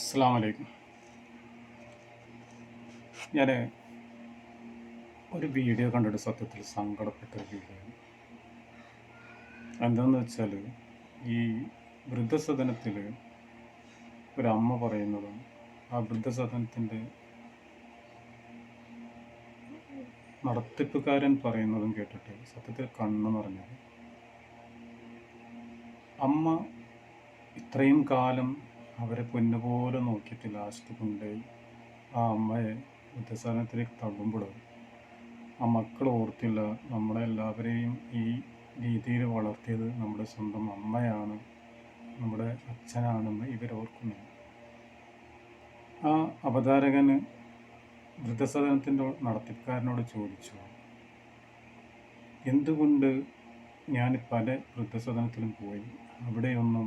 അസ്സാം വലൈക്കും ഞാൻ ഒരു വീഡിയോ കണ്ടിട്ട് സത്യത്തിൽ സങ്കടപ്പെട്ട ഒരു വീഡിയോ. എന്താണെന്ന് വെച്ചാൽ ഈ വൃദ്ധസദനത്തിൽ ഒരമ്മ പറയുന്നതും ആ വൃദ്ധസദനത്തിന്റെ നടത്തിപ്പുകാരൻ പറയുന്നതും കേട്ടിട്ട് സത്യത്തിൽ കണ്ണ് നിറഞ്ഞത് അമ്മ ഇത്രയും കാലം അവരെ പൊന്നുപോലെ നോക്കിയിട്ട് ലാസ്റ്റ് കൊണ്ടുപോയി ആ അമ്മയെ വൃദ്ധസദനത്തിലേക്ക് തള്ളുമ്പോൾ ആ മക്കൾ ഓർത്തില്ല നമ്മളെല്ലാവരെയും ഈ രീതിയിൽ വളർത്തിയത് നമ്മുടെ സ്വന്തം അമ്മയാണ് നമ്മുടെ അച്ഛനാണെന്ന് ഇവരോർക്കുന്നു. ആ അവതാരകന് വൃദ്ധസദനത്തിന്റെ നടത്തിപ്പുകാരനോട് ചോദിച്ചു എന്തുകൊണ്ട് ഞാൻ പല വൃദ്ധസദനത്തിലും പോയി? അവിടെയൊന്നും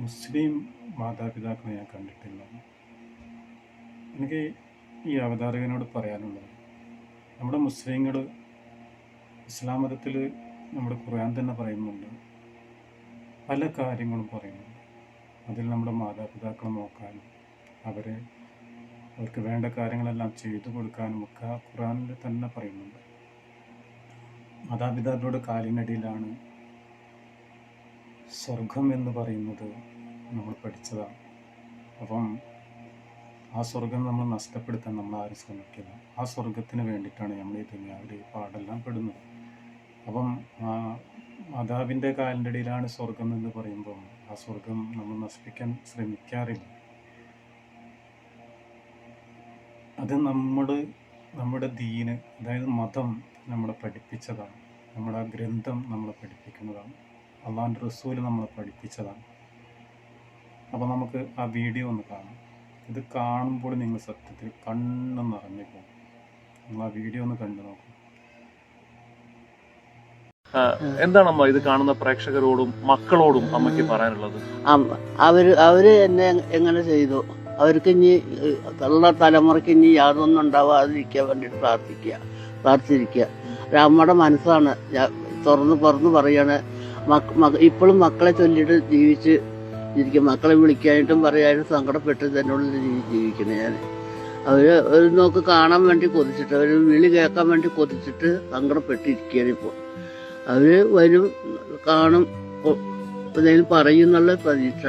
മുസ്ലിം മാതാപിതാക്കളെ ഞാൻ കണ്ടിട്ടില്ല. എനിക്ക് ഈ അവതാരകനോട് പറയാനുള്ളത് നമ്മുടെ മുസ്ലിങ്ങൾ ഇസ്ലാം മതത്തിൽ നമ്മുടെ ഖുർആൻ തന്നെ പറയുന്നുണ്ട്. പല കാര്യങ്ങളും പറയുന്നുണ്ട് അതിൽ നമ്മുടെ മാതാപിതാക്കളെ നോക്കാനും അവരെ അവർക്ക് വേണ്ട കാര്യങ്ങളെല്ലാം ചെയ്തു കൊടുക്കാനും ഒക്കെ ഖുറാനിൽ തന്നെ പറയുന്നുണ്ട്. മാതാപിതാക്കളുടെ കാലിനടിയിലാണ് സ്വർഗം എന്ന് പറയുന്നത് നമ്മൾ പഠിച്ചതാണ്. അപ്പം ആ സ്വർഗം നമ്മൾ നഷ്ടപ്പെടുത്താൻ നമ്മൾ ആരും ശ്രമിക്കില്ല. ആ സ്വർഗത്തിന് വേണ്ടിയിട്ടാണ് നമ്മൾ ഈ ദുനിയാവിൽ ഈ പാടെല്ലാം പെടുന്നത്. അപ്പം മാതാവിന്റെ കാലിന്റെ ഇടയിലാണ് സ്വർഗം എന്ന് പറയുമ്പോൾ ആ സ്വർഗം നമ്മൾ നശിപ്പിക്കാൻ ശ്രമിക്കാറില്ല. അത് നമ്മുടെ നമ്മുടെ ദീന് അതായത് മതം നമ്മളെ പഠിപ്പിച്ചതാണ്. നമ്മുടെ ഗ്രന്ഥം നമ്മളെ പഠിപ്പിക്കുന്നതാണ്. അള്ളാന്റെ റസൂൽ നമ്മളെ പഠിപ്പിച്ചതാണ്. അപ്പോൾ നമുക്ക് ആ വീഡിയോ ഒന്ന് കാണാം. ഇത് കാണുമ്പോൾ നിങ്ങൾ സത്യത്തിൽ കണ്ണ് നിറഞ്ഞു പോകും. നിങ്ങൾ ആ വീഡിയോ ഒന്ന് കണ്ടു നോക്കും. എന്താണമ്മ ഇത് കാണുന്ന പ്രേക്ഷകരോടും മക്കളോടും അമ്മയ്ക്ക് പറയാനുള്ളത്? അവർ അവർ എന്നെ എങ്ങനെ ചെയ്തു? അവർക്ക് ഇനി ഉള്ള തലമുറയ്ക്ക് ഇനി യാതൊന്നും ഉണ്ടാവാതിരിക്കാൻ വേണ്ടിയിട്ട് പ്രാർത്ഥിക്കുക പ്രാർത്ഥിച്ചിരിക്കുക. ഒരു അമ്മയുടെ മനസ്സാണ്. ഞാൻ തുറന്ന് തുറന്ന് പറയാണ്. ഇപ്പോഴും മക്കളെ ചൊല്ലിയിട്ട് ജീവിച്ച് ഇരിക്കും. മക്കളെ വിളിക്കാനായിട്ടും പറയാനും സങ്കടപ്പെട്ട് തന്നോട് ജീവിക്കണേ ഞാൻ അവർ ഒരു നോക്ക് കാണാൻ വേണ്ടി കൊതിച്ചിട്ട് അവർ വിളി കേൾക്കാൻ വേണ്ടി കൊതിച്ചിട്ട് സങ്കടപ്പെട്ടിരിക്കുകയാണ് ഇപ്പോൾ. അവർ വരും കാണും എന്തെങ്കിലും എന്തെങ്കിലും പറയുന്നുള്ള പ്രതീക്ഷ.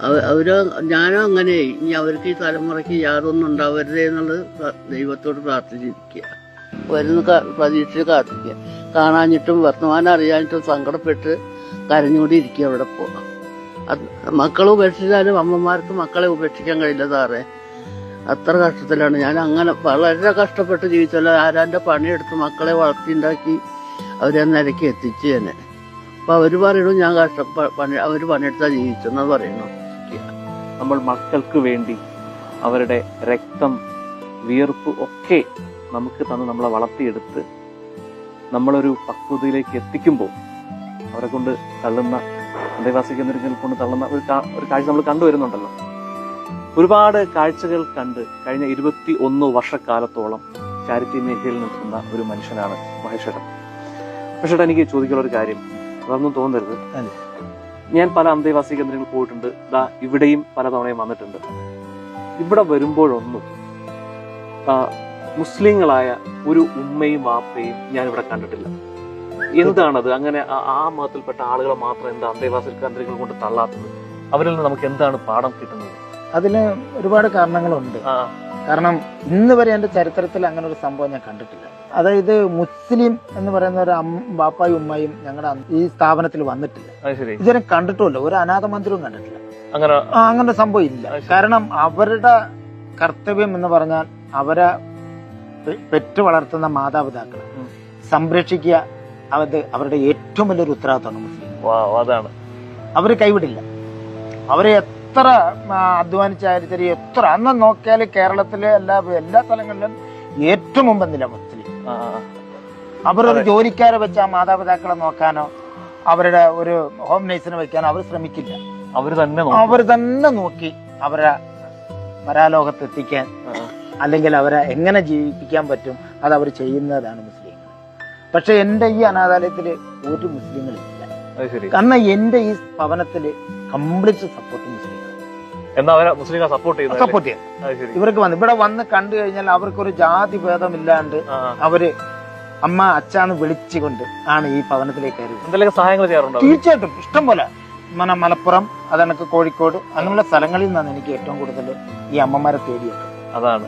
അവ- അവർ ഞാനും അങ്ങനെയായി. ഇനി അവർക്ക് ഈ തലമുറയ്ക്ക് യാതൊന്നും ഉണ്ടാവരുതേ എന്നുള്ളത് ദൈവത്തോട് പ്രാർത്ഥിച്ചിരിക്കുക വരുന്ന പ്രതീക്ഷയിൽ കാത്തിരിക്കുക. കാണാഞ്ഞിട്ടും വർത്തമാനം അറിയാഞ്ഞിട്ടും സങ്കടപ്പെട്ട് കരഞ്ഞുകൂടി ഇരിക്കുക അവിടെ പോ മക്കളെ ഉപേക്ഷിച്ചാലും അമ്മമാർക്ക് മക്കളെ ഉപേക്ഷിക്കാൻ കഴിയില്ല സാറേ. അത്ര കഷ്ടത്തിലാണ്. ഞാൻ അങ്ങനെ വളരെ കഷ്ടപ്പെട്ട് ജീവിച്ചല്ലോ. ആരാന്റെ പണിയെടുത്ത് മക്കളെ വളർത്തിണ്ടാക്കി അവരെ നിലയ്ക്ക് എത്തിച്ചു തന്നെ. അപ്പൊ അവർ പറയണു ഞാൻ കഷ്ട പണി അവർ പണിയെടുത്താ ജീവിച്ചെന്ന് പറയണു. നമ്മൾ മക്കൾക്ക് വേണ്ടി അവരുടെ രക്തം വിയർപ്പ് ഒക്കെ നമുക്ക് തന്ന് നമ്മളെ വളർത്തിയെടുത്ത് നമ്മളൊരു പക്വതയിലേക്ക് എത്തിക്കുമ്പോൾ അവരെ കൊണ്ട് തള്ളുന്ന അന്തേവാസി കേന്ദ്രങ്ങളിൽ കൊണ്ട് തള്ളുന്ന ഒരു ഒരു കാഴ്ച നമ്മൾ കണ്ടുവരുന്നുണ്ടല്ലോ ഒരുപാട് കാഴ്ചകൾ കണ്ട് കഴിഞ്ഞ ഇരുപത്തി ഒന്ന് വർഷക്കാലത്തോളം ചാരിറ്റി മേഖലയിൽ നിൽക്കുന്ന ഒരു മനുഷ്യനാണ് മഹേഷേട്ടൻ മഹേഷേട്ടൻ എനിക്ക് ചോദിക്കാനുള്ള ഒരു കാര്യം. അതൊന്നും തോന്നരുത്. ഞാൻ പല അന്തേവാസി കേന്ദ്രങ്ങളിൽ പോയിട്ടുണ്ട്. ദാ ഇവിടെയും പല തവണയും വന്നിട്ടുണ്ട്. ഇവിടെ വരുമ്പോഴൊന്നും ആ, മുസ്ലിങ്ങളായ ഒരു ഉമ്മയും വാപ്പയും ഞാൻ ഇവിടെ കണ്ടിട്ടില്ല. എന്താണത്? അങ്ങനെ ആ- മതത്തിൽപ്പെട്ട ആളുകളെ മാത്രം എന്താ അന്തേവാസി കേന്ദ്രങ്ങൾ കൊണ്ട് തള്ളാത്തത്? അവരിൽ നിന്ന് നമുക്ക് എന്താണ് പാഠം കിട്ടുന്നത്? അതിന് ഒരുപാട് കാരണങ്ങളുണ്ട്. കാരണം ഇന്ന് വരെ എന്റെ ചരിത്രത്തിൽ അങ്ങനെ ഒരു സംഭവം ഞാൻ കണ്ടിട്ടില്ല. അതായത് മുസ്ലിം എന്ന് പറയുന്ന ഒരു ബാപ്പായും ഉമ്മയും ഞങ്ങളുടെ ഈ സ്ഥാപനത്തിൽ വന്നിട്ടില്ല. ഇതുവരെ കണ്ടിട്ടുമില്ല. ഒരു അനാഥ മന്ദിരവും കണ്ടിട്ടില്ല. അങ്ങനെ അങ്ങനെ സംഭവം ഇല്ല. കാരണം അവരുടെ കർത്തവ്യം എന്ന് പറഞ്ഞാൽ അവരെ പെ- പെറ്റു വളർത്തുന്ന മാതാപിതാക്കൾ. സംരക്ഷിക്കുക അത് അവരുടെ ഏറ്റവും വലിയൊരു ഉത്തരവാദിത്തമാണ് മുസ്ലിം അതാണ് അവർ കൈവിടില്ല അവരെ എത്ര അധ്വാനിച്ചായാലും ശരി എത്ര അന്ന് നോക്കിയാൽ കേരളത്തിലെ എല്ലാ എല്ലാ സ്ഥലങ്ങളിലും ഏറ്റവും മുമ്പെന്നില്ല മുസ്ലിം അവരൊരു. ജോലിക്കാരെ വെച്ച് ആ മാതാപിതാക്കളെ നോക്കാനോ അവരുടെ ഒരു ഹോം നേഴ്സിനെ വെക്കാനോ അവർ ശ്രമിക്കില്ല അവർ തന്നെ. അവർ തന്നെ നോക്കി അവരെ പരാലോകത്ത് എത്തിക്കാൻ. അല്ലെങ്കിൽ അവരെ എങ്ങനെ ജീവിപ്പിക്കാൻ പറ്റും അത് അവർ ചെയ്യുന്നതാണ് മുസ്ലിങ്ങൾ. പക്ഷെ എന്റെ ഈ അനാഥാലയത്തിൽ ഒരു മുസ്ലിങ്ങളില്ല കാരണം എന്റെ ഈ ഭവനത്തിൽ കംപ്ലീറ്റ് സപ്പോർട്ട് സപ്പോർട്ട് ചെയ്യുന്നത് ഇവർക്ക് വന്ന് ഇവിടെ വന്ന് കണ്ടു കഴിഞ്ഞാൽ അവർക്കൊരു ജാതി ഭേദമില്ലാണ്ട്. അവർ അമ്മ അച്ഛന്ന് വിളിച്ചുകൊണ്ട് ആണ് ഈ ഭവനത്തിലേക്ക്? തീർച്ചയായിട്ടും. ഇഷ്ടം പോലെ. മലപ്പുറം അതെനിക്ക് കോഴിക്കോട് അങ്ങനെയുള്ള സ്ഥലങ്ങളിൽ നിന്നാണ് എനിക്ക് ഏറ്റവും കൂടുതൽ ഈ അമ്മമാരെ തേടിയത് അതാണ്.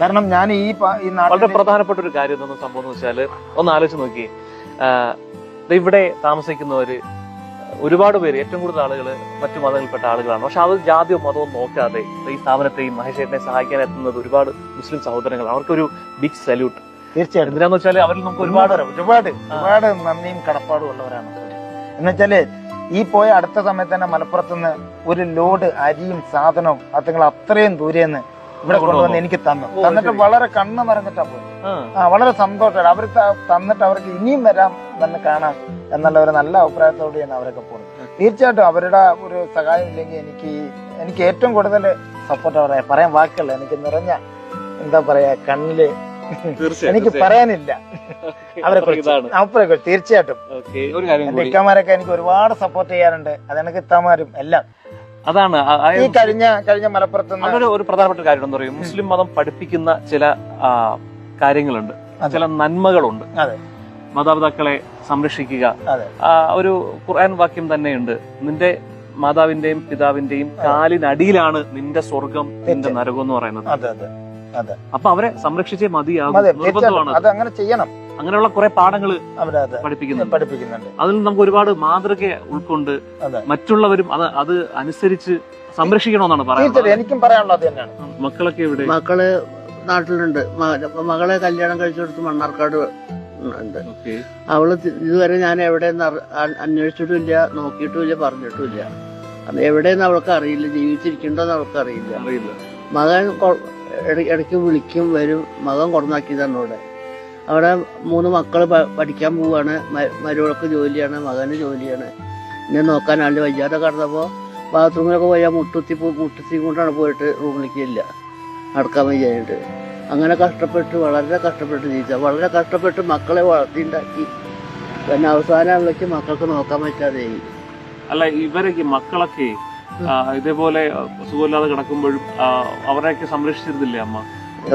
കാരണം ഞാൻ ഈ ഈ വളരെ പ്രധാനപ്പെട്ട ഒരു കാര്യം എന്താണെന്ന് സംഭവം എന്ന് വെച്ചാൽ ഒന്ന് ആലോചിച്ച് നോക്കി. ഇവിടെ താമസിക്കുന്നവര് ഒരുപാട് പേര് ഏറ്റവും കൂടുതൽ ആളുകൾ മറ്റു മതങ്ങളിൽപ്പെട്ട ആളുകളാണ്. പക്ഷെ അത് ജാതിയോ മതവും നോക്കാതെ ഈ സ്ഥാപനത്തെയും മഹേഷേട്ടനെ സഹായിക്കാൻ എത്തുന്നത് ഒരുപാട് മുസ്ലിം സഹോദരങ്ങൾ അവർക്കൊരു ബിഗ് സല്യൂട്ട് തീർച്ചയായിട്ടും. എന്തിനാന്ന് വെച്ചാൽ അവരിൽ നമുക്ക് ഒരുപാട് ഒരുപാട് ഒരുപാട് നന്ദിയും കടപ്പാടും ഉള്ളവരാണ്. എന്നുവെച്ചാൽ ഈ പോയ അടുത്ത സമയത്ത് തന്നെ മലപ്പുറത്ത് നിന്ന് ഒരു ലോഡ് അരിയും സാധനവും അതുങ്ങൾ അത്രയും ദൂരെന്ന് ഇവിടെ കൊണ്ടുവന്ന്. എനിക്ക് തന്നു. തന്നിട്ട് വളരെ കണ്ണ് നിറഞ്ഞിട്ടാ പോയി ആ, വളരെ സന്തോഷമാണ് അവർ തന്നിട്ട് അവർക്ക് ഇനിയും വരാം വന്ന് കാണാം എന്നുള്ള ഒരു നല്ല അഭിപ്രായത്തോടെയാണ് അവരൊക്കെ പോകുന്നത് തീർച്ചയായിട്ടും അവരുടെ ഒരു സഹായം ഇല്ലെങ്കിൽ എനിക്ക് എനിക്ക് ഏറ്റവും കൂടുതൽ സപ്പോർട്ട് അവരെ പറയാൻ വാക്കല്ല എനിക്ക് നിറഞ്ഞ എന്താ പറയാ കണ്ണിൽ എനിക്ക് പറയാനില്ല. അവരെ ഇതാണ്. അവരെ തീർച്ചയായിട്ടും. എന്റെ ഇക്കമാരൊക്കെ എനിക്ക് ഒരുപാട് സപ്പോർട്ട് ചെയ്യാറുണ്ട്. അതെനിക്ക് ഇത്തമാരും എല്ലാം. അതാണ് ഈ കഴിഞ്ഞ കഴിഞ്ഞ മലപ്പുറത്ത് അങ്ങനെ ഒരു പ്രധാനപ്പെട്ട കാര്യം എന്താ പറയുക മുസ്ലിം മതം പഠിപ്പിക്കുന്ന ചില കാര്യങ്ങളുണ്ട്. ചില നന്മകളുണ്ട്. മാതാപിതാക്കളെ സംരക്ഷിക്കുക. ഒരു ഖുർആൻ വാക്യം തന്നെയുണ്ട്. നിന്റെ മാതാവിന്റെയും പിതാവിന്റെയും കാലിനടിയിലാണ് നിന്റെ സ്വർഗം നിന്റെ. നരകം എന്ന് പറയുന്നത്. അപ്പൊ അവരെ സംരക്ഷിച്ചേ മതിയാകും. നിർബന്ധമാണ് അത്. അങ്ങനെ ചെയ്യണം. അങ്ങനെയുള്ള കുറെ പാഠങ്ങൾ പഠിപ്പിക്കുന്നുണ്ട്. പഠിപ്പിക്കുന്നുണ്ട്. അതിൽ നമുക്ക് ഒരുപാട് മാതൃക ഉൾക്കൊണ്ട് മറ്റുള്ളവരും അത് അത് അനുസരിച്ച് സംരക്ഷിക്കണമെന്നാണ് പറയുന്നത് എനിക്കും പറയാനുള്ളത് തന്നെയാണ്. മക്കളൊക്കെ ഇവിടെ മക്കൾ നാട്ടിലുണ്ട്. മകളെ കല്യാണം കഴിച്ചു കൊടുത്ത് മണ്ണാർക്കാട് ഉണ്ട്. ഓക്കെ. അവൾ ഇതുവരെ ഞാൻ എവിടെയെന്ന് അന്വേഷിച്ചിട്ടില്ല അന്വേഷിച്ചിട്ടുമില്ല നോക്കിയിട്ടുമില്ല പറഞ്ഞിട്ടുമില്ല. അത് എവിടെയെന്ന് അവൾക്ക് അറിയില്ല. ജീവിച്ചിരിക്കണ്ടോന്ന് അവൾക്ക് അറിയില്ല. മകൻ ഇടയ്ക്ക് വിളിക്കും വരും. മകൻ കൊടന്നാക്കിയതാണ് ഇവിടെ. അവിടെ മൂന്ന് മക്കൾ പഠിക്കാൻ പോവാണ്. മരുവൾക്ക് ജോലിയാണ് മകന് ജോലിയാണ്. എന്നെ നോക്കാൻ ആളുടെ വയ്യാതെ കടന്നപ്പോൾ ബാത്റൂമിലൊക്കെ പോയാൽ മുട്ടുത്തി മുട്ടുത്തി കൊണ്ടാണ് പോയിട്ട് റൂമിലേക്ക് ഇല്ല നടക്കാൻ വയ്യായിട്ട് അങ്ങനെ കഷ്ടപ്പെട്ട് വളരെ കഷ്ടപ്പെട്ട് ജീവിച്ച വളരെ കഷ്ടപ്പെട്ട് മക്കളെ വളർത്തിണ്ടാക്കി. പിന്നെ അവസാനങ്ങളിലേക്ക് മക്കൾക്ക് നോക്കാൻ പറ്റാതെയായി അല്ല ഇവരൊക്കെ മക്കളൊക്കെ ഇതേപോലെ സുഖമില്ലാതെ കിടക്കുമ്പോഴും അവരെയൊക്കെ സംരക്ഷിച്ചിരുന്നില്ലേ അമ്മ?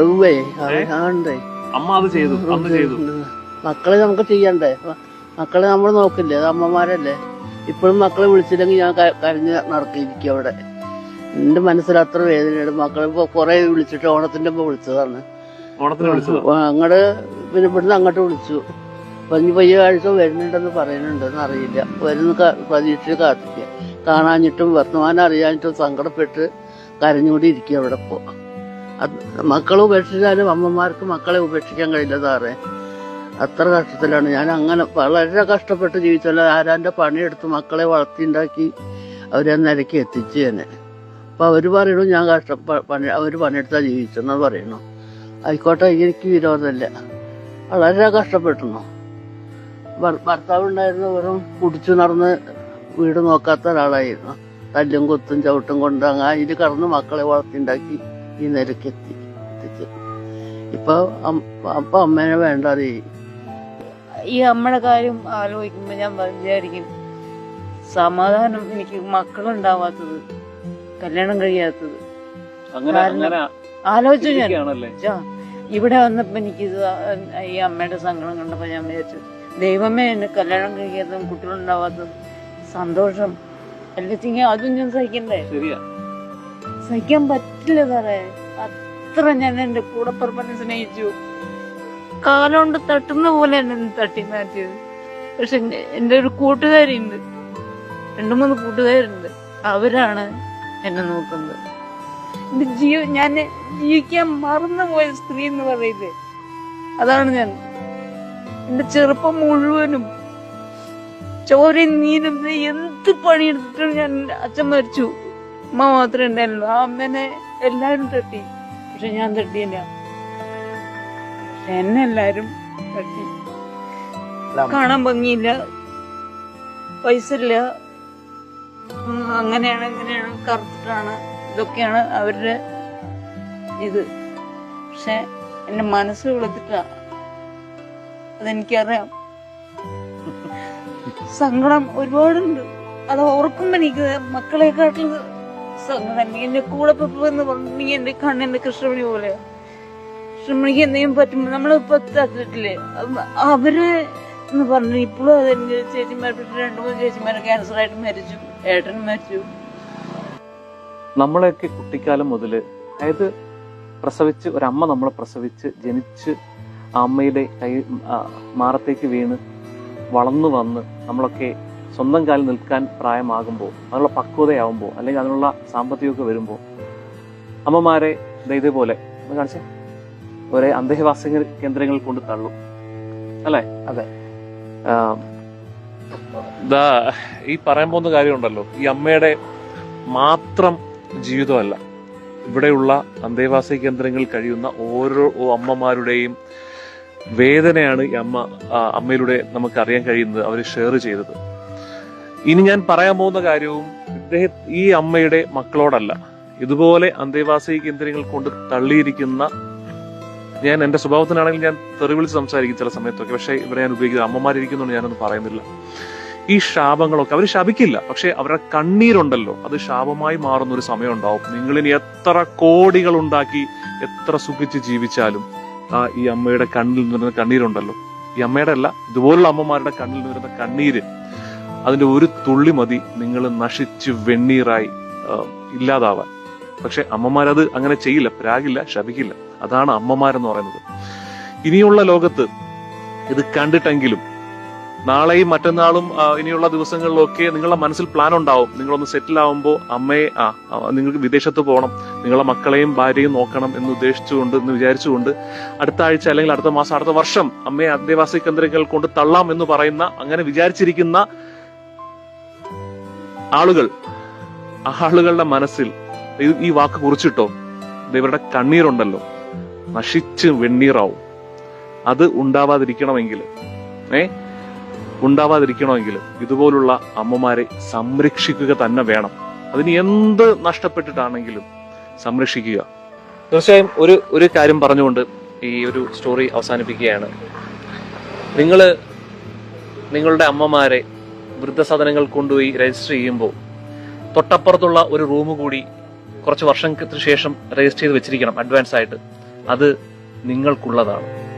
ഉവ്വേ അവനുണ്ടേ അമ്മ അത് ചെയ്തു അന്ന് ചെയ്തു. മക്കളെ നമുക്ക് ചെയ്യണ്ടേ? മക്കളെ നമ്മൾ നോക്കില്ലേ? അത് അമ്മമാരല്ലേ? ഇപ്പോഴും മക്കളെ വിളിച്ചില്ലെങ്കിൽ ഞാൻ കരഞ്ഞ് നടക്കിയിരിക്കും അവിടെ. എന്റെ മനസ്സിൽ അത്ര വേദനയുണ്ട്. മക്കളെ ഇപ്പൊ കുറെ വിളിച്ചിട്ട് ഓണത്തിന്റെ മുമ്പ് വിളിച്ചതാണ്. അങ്ങട് അങ്ങോട്ട് പിന്നെ ഇവിടുന്ന് അങ്ങോട്ട് വിളിച്ചു. ഇനി പയ്യ ആഴ്ച വരുന്നുണ്ടെന്ന് പറയുന്നുണ്ടെന്ന് അറിയില്ല വരുന്ന ക- പ്രതീക്ഷിച്ച് കാത്തിക്കുക കാണാഞ്ഞിട്ടും വർത്തമാനം അറിയാഞ്ഞിട്ടും സങ്കടപ്പെട്ട് കരഞ്ഞുകൊണ്ടിരിക്കുക അവിടെ ഇപ്പോ. അത് മക്കളെ ഉപേക്ഷിച്ചാലും അമ്മമാർക്ക് മക്കളെ ഉപേക്ഷിക്കാൻ കഴിയില്ല സാറേ. അത്ര കഷ്ടത്തിലാണ്. ഞാൻ അങ്ങനെ വളരെ കഷ്ടപ്പെട്ട് ജീവിച്ചല്ലോ. ആരാന്റെ പണിയെടുത്ത് മക്കളെ വളർത്തിണ്ടാക്കി അവരെ നിലയ്ക്ക് എത്തിച്ചു തന്നെ. അപ്പൊ അവർ പറയണു ഞാൻ കഷ്ട പണി അവർ പണിയെടുത്താ ജീവിച്ചെന്ന് പറയണു. ആയിക്കോട്ടെ എനിക്ക് വിരോധമില്ല. വളരെ കഷ്ടപ്പെട്ടുന്നു ഭർ- ഭർത്താവ് ഉണ്ടായിരുന്ന വെറും കുടിച്ചു നടന്ന് വീട് നോക്കാത്ത ഒരാളായിരുന്നു. തല്ലും കൊത്തും ചവിട്ടും കൊണ്ട് അങ്ങനെ അതിൽ കടന്ന് മക്കളെ വളർത്തിണ്ടാക്കി ഈ നിലയ്ക്ക് എത്തി എത്തിച്ചു. ഇപ്പൊ അപ്പൊ അമ്മേനെ വേണ്ടാതെ ഈ അമ്മയുടെ കാര്യം ആലോചിക്കുമ്പോൾ ഞാൻ വിചാരിക്കും സമാധാനം എനിക്ക് മക്കളുണ്ടാവാത്തത് കല്യാണം കഴിയാത്തത്. അങ്ങനെ അങ്ങനെ ആലോചിച്ചു ഞാൻ. ഇവിടെ വന്നപ്പോ എനിക്ക് ഇത് ഈ അമ്മയുടെ സങ്കടം കണ്ടപ്പോ ഞാൻ വിചാരിച്ചു ദൈവമേ എന്നെ കല്യാണം കഴിക്കാത്തതും കുട്ടികളുണ്ടാവാത്തതും സന്തോഷം. അല്ലെങ്കിൽ അതും ഞാൻ സഹിക്കണ്ടേ? സഹിക്കാൻ സഹിക്കാൻ പറ്റില്ല സാറേ. അത്ര ഞാൻ എന്റെ കൂടപ്പുറപ്പനെ സ്നേഹിച്ചു. കാലുകൊണ്ട് തട്ടുന്ന പോലെ എന്നെ തട്ടി മാറ്റിയത്. പക്ഷെ എന്റെ- ഒരു കൂട്ടുകാരിയുണ്ട്. രണ്ടു മൂന്ന് കൂട്ടുകാരുണ്ട്. അവരാണ് എന്നെ നോക്കുന്നത്. എന്റെ ജീവ ഞാൻ ജീവിക്കാൻ മറന്നുപോയ സ്ത്രീ എന്ന് പറയുന്നത് അതാണ് ഞാൻ. എന്റെ ചെറുപ്പം മുഴുവനും ചോരയും നീരും എന്ത് പണിയെടുത്തിട്ടും ഞാൻ അച്ഛൻ മരിച്ചു. അമ്മ മാത്രമേ ഉണ്ടായിരുന്നുള്ളൂ. ആ അമ്മേനെ എല്ലാരും തട്ടി. പക്ഷെ ഞാൻ തട്ടിയില്ല. എന്നെ എല്ലാരും തട്ടി. കാണാൻ ഭംഗിയില്ല. പൈസ ഇല്ല അങ്ങനെയാണ് ഇങ്ങനെയാണ് കറുത്തിട്ടാണ് ഇതൊക്കെയാണ് അവരുടെ ഇത്. പക്ഷെ എന്റെ മനസ്സ് വിളിച്ചിട്ടാ അതെനിക്കറിയാം. സങ്കടം ഒരുപാടുണ്ട്. അത് ഓർക്കുമ്പോ എനിക്ക് മക്കളെക്കാട്ടിൽ കൂടെ പപ്പ എന്ന് പറഞ്ഞിട്ടുണ്ടെങ്കിൽ എന്റെ കണ്ണിന്റെ കൃഷ്ണമണി പോലെ കൃഷ്ണമണിക്ക് എന്തെങ്കിലും പറ്റുമ്പോ തട്ടിട്ടില്ലേ അവ- അവർ എന്ന് പറഞ്ഞു ഇപ്പോഴും അതെന്റെ ചേച്ചിമാർ രണ്ടു മൂന്ന് ചേച്ചിമാർ ക്യാൻസർ ആയിട്ട് മരിച്ചു. ഏട്ടൻ മരിച്ചു. നമ്മളെയൊക്കെ കുട്ടിക്കാലം മുതൽ അതായത് പ്രസവിച്ച് ഒരമ്മ നമ്മളെ പ്രസവിച്ച് ജനിച്ച് ആ അമ്മയുടെ കൈ മാറത്തേക്ക് വീണ് വളർന്നു വന്ന് നമ്മളൊക്കെ സ്വന്തം കാലിൽ നിൽക്കാൻ പ്രായമാകുമ്പോൾ അതിനുള്ള പക്വതയാവുമ്പോൾ അല്ലെങ്കിൽ അതിനുള്ള സാമ്പത്തികമൊക്കെ വരുമ്പോൾ അമ്മമാരെ ദേ ഇതേപോലെ ഒന്ന് കാണിച്ചേ. ഒരേ അന്തേവാസ കേന്ദ്രങ്ങളിൽ കൊണ്ട് തള്ളും. അല്ലേ? അതെ. ദാ ഈ പറയാൻ പോകുന്ന കാര്യമുണ്ടല്ലോ. ഈ അമ്മയുടെ മാത്രം ജീവിതമല്ല. ഇവിടെയുള്ള അന്തേവാസ കേന്ദ്രങ്ങളിൽ കഴിയുന്ന ഓരോ അമ്മമാരുടെയും വേദനയാണ് ഈ അമ്മ അമ്മയിലൂടെ നമുക്ക് അറിയാൻ കഴിയുന്നത് അവർ ഷെയർ ചെയ്തത്. ഇനി ഞാൻ പറയാൻ പോകുന്ന കാര്യവും ഇദ്ദേഹം ഈ അമ്മയുടെ മക്കളോടല്ല. ഇതുപോലെ അന്തേവാസി കേന്ദ്രങ്ങൾ കൊണ്ട് തള്ളിയിരിക്കുന്ന ഞാൻ എന്റെ സ്വഭാവത്തിനാണെങ്കിൽ ഞാൻ തെറിവിളിച്ച് സംസാരിക്കും ചില സമയത്തൊക്കെ. പക്ഷേ ഇവിടെ ഞാൻ ഉപയോഗിക്കുന്നത് അമ്മമാരിയ്ക്കുന്നുണ്ട് ഞാനൊന്നും പറയുന്നില്ല. ഈ ശാപങ്ങളൊക്കെ അവർ ശപിക്കില്ല. പക്ഷെ അവരുടെ കണ്ണീരുണ്ടല്ലോ. അത് ശാപമായി മാറുന്ന ഒരു സമയം ഉണ്ടാവും നിങ്ങളിനി എത്ര കോടികൾ ഉണ്ടാക്കി എത്ര സുഖിച്ച് ജീവിച്ചാലും ആ ഈ അമ്മയുടെ കണ്ണിൽ നിന്ന് വരുന്ന കണ്ണീരുണ്ടല്ലോ. ഈ അമ്മയുടെ അല്ല ഇതുപോലുള്ള അമ്മമാരുടെ കണ്ണിൽ നിന്ന് വരുന്ന കണ്ണീര്. അതിന്റെ ഒരു തുള്ളി മതി നിങ്ങൾ നശിച്ച് വെണ്ണീറായി ഇല്ലാതാവാൻ. പക്ഷെ അമ്മമാരത് അങ്ങനെ ചെയ്യില്ല പ്രാഗില്ല ശപിക്കില്ല. അതാണ് അമ്മമാരെന്ന് പറയുന്നത്. ഇനിയുള്ള ലോകത്ത് ഇത് കണ്ടിട്ടെങ്കിലും നാളെയും മറ്റന്നാളും ഇനിയുള്ള ദിവസങ്ങളിലൊക്കെ നിങ്ങളുടെ മനസ്സിൽ പ്ലാൻ ഉണ്ടാവും. നിങ്ങളൊന്ന് സെറ്റിൽ ആവുമ്പോൾ അമ്മയെ ആ, നിങ്ങൾക്ക് വിദേശത്ത് പോകണം. നിങ്ങളെ മക്കളെയും ഭാര്യയും നോക്കണം എന്ന് ഉദ്ദേശിച്ചുകൊണ്ട് എന്ന് വിചാരിച്ചുകൊണ്ട് അടുത്ത ആഴ്ച അല്ലെങ്കിൽ അടുത്ത മാസം അടുത്ത വർഷം അമ്മയെ അന്തേവാസി കേന്ദ്രങ്ങൾ കൊണ്ട് തള്ളാം എന്ന് പറയുന്ന അങ്ങനെ വിചാരിച്ചിരിക്കുന്ന ആളുകൾ ആളുകളുടെ മനസ്സിൽ ഈ- വാക്ക് കുറിച്ചിട്ടോ? ഇവരുടെ കണ്ണീരുണ്ടല്ലോ. നശിച്ച് വെണ്ണീറാവും. അത് ഉണ്ടാവാതിരിക്കണമെങ്കിൽ ഏ? ഉണ്ടാവാതിരിക്കണമെങ്കിൽ ഇതുപോലുള്ള അമ്മമാരെ സംരക്ഷിക്കുക തന്നെ വേണം. അതിന് എന്ത് നഷ്ടപ്പെട്ടിട്ടാണെങ്കിലും സംരക്ഷിക്കുക. തീർച്ചയായും ഒരു ഒരു കാര്യം പറഞ്ഞുകൊണ്ട് ഈ ഒരു സ്റ്റോറി അവസാനിപ്പിക്കുകയാണ്. നിങ്ങൾ നിങ്ങളുടെ അമ്മമാരെ വൃദ്ധസദനങ്ങൾ കൊണ്ടുപോയി രജിസ്റ്റർ ചെയ്യുമ്പോൾ തൊട്ടപ്പുറത്തുള്ള ഒരു റൂം കൂടി കുറച്ച് വർഷത്തിന് ശേഷം രജിസ്റ്റർ ചെയ്ത് വെച്ചിരിക്കണം അഡ്വാൻസ് ആയിട്ട്. അത് നിങ്ങൾക്കുള്ളതാണ്.